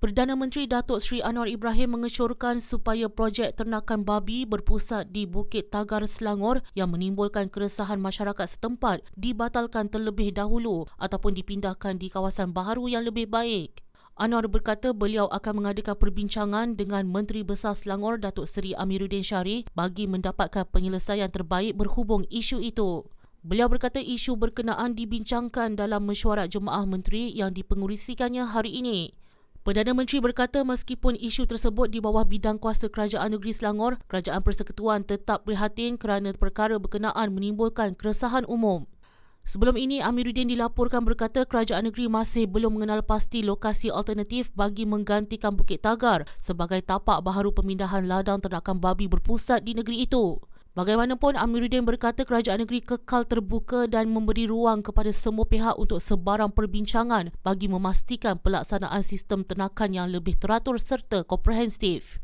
Perdana Menteri Datuk Seri Anwar Ibrahim mengesyorkan supaya projek ternakan babi berpusat di Bukit Tagar Selangor yang menimbulkan keresahan masyarakat setempat dibatalkan terlebih dahulu ataupun dipindahkan di kawasan baharu yang lebih baik. Anwar berkata beliau akan mengadakan perbincangan dengan Menteri Besar Selangor Datuk Seri Amiruddin Syarif bagi mendapatkan penyelesaian terbaik berhubung isu itu. Beliau berkata isu berkenaan dibincangkan dalam mesyuarat jemaah menteri yang dipengurusikannya hari ini. Perdana Menteri berkata meskipun isu tersebut di bawah bidang kuasa Kerajaan Negeri Selangor, Kerajaan Persekutuan tetap prihatin kerana perkara berkenaan menimbulkan keresahan umum. Sebelum ini, Amiruddin dilaporkan berkata kerajaan negeri masih belum mengenal pasti lokasi alternatif bagi menggantikan Bukit Tagar sebagai tapak baharu pemindahan ladang ternakan babi berpusat di negeri itu. Bagaimanapun, Amiruddin berkata kerajaan negeri kekal terbuka dan memberi ruang kepada semua pihak untuk sebarang perbincangan bagi memastikan pelaksanaan sistem ternakan yang lebih teratur serta komprehensif.